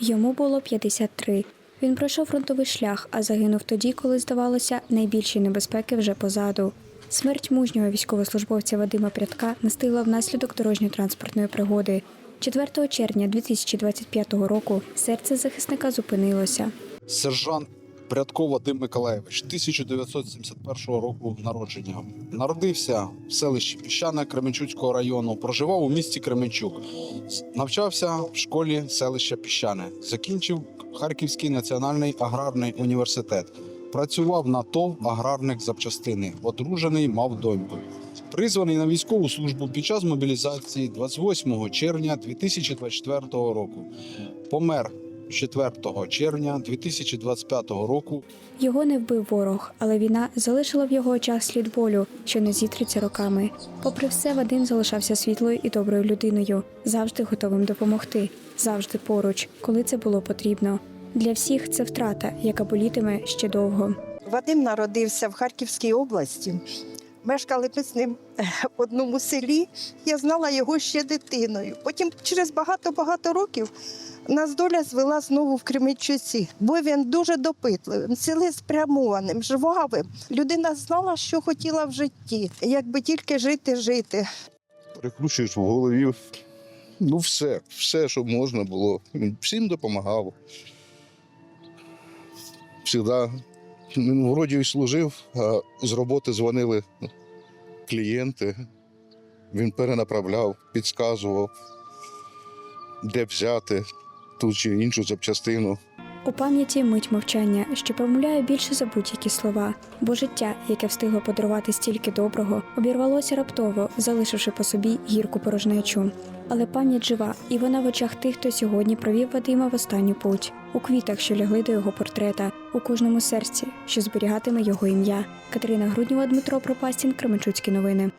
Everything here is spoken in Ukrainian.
Йому було 53. Він пройшов фронтовий шлях, а загинув тоді, коли здавалося, найбільші небезпеки вже позаду. Смерть мужнього військовослужбовця Вадима Прядка настигла внаслідок дорожньо-транспортної пригоди. 4 червня 2025 року серце захисника зупинилося. Сержант Прядко Вадим Миколаєвич, 1971 року народження. Народився в селищі Піщане Кременчуцького району. Проживав у місті Кременчук. Навчався в школі селища Піщане. Закінчив Харківський національний аграрний університет. Працював на ТОВ аграрних запчастини. Одружений, мав доньку. Призваний на військову службу під час мобілізації 28 червня 2024 року. Помер 4 червня 2025 року Його не вбив ворог, але війна залишила в його очах слід болю, що не зітруться роками. Попри все, Вадим залишався світлою і доброю людиною, завжди готовим допомогти, завжди поруч, коли це було потрібно. Для всіх це втрата, яка болітиме ще довго. Вадим народився в Харківській області. Мешкали ми з ним в одному селі. Я знала його ще дитиною. Потім, через багато-багато років, нас доля звела знову в Кременчуці, бо він дуже допитливим, цілеспрямованим, жвавим. Людина знала, що хотіла в житті, якби тільки жити, жити. перекручуєш в голові. Ну, все, все, що можна було. Всім допомагав. Всегда ну, вроді й служив, а з роботи дзвонили клієнти. Він перенаправляв, підказував, де взяти ту чи іншу запчастину. У пам'яті мить мовчання, що помиляє більше за будь-які слова, бо життя, яке встигло подарувати стільки доброго, обірвалося раптово, залишивши по собі гірку порожнечу. Але пам'ять жива, і вона в очах тих, хто сьогодні провів Вадима в останню путь, у квітах, що лягли до його портрета, у кожному серці, що зберігатиме його ім'я. Катерина Груднєва, Дмитро Пропастін, Кременчуцькі новини.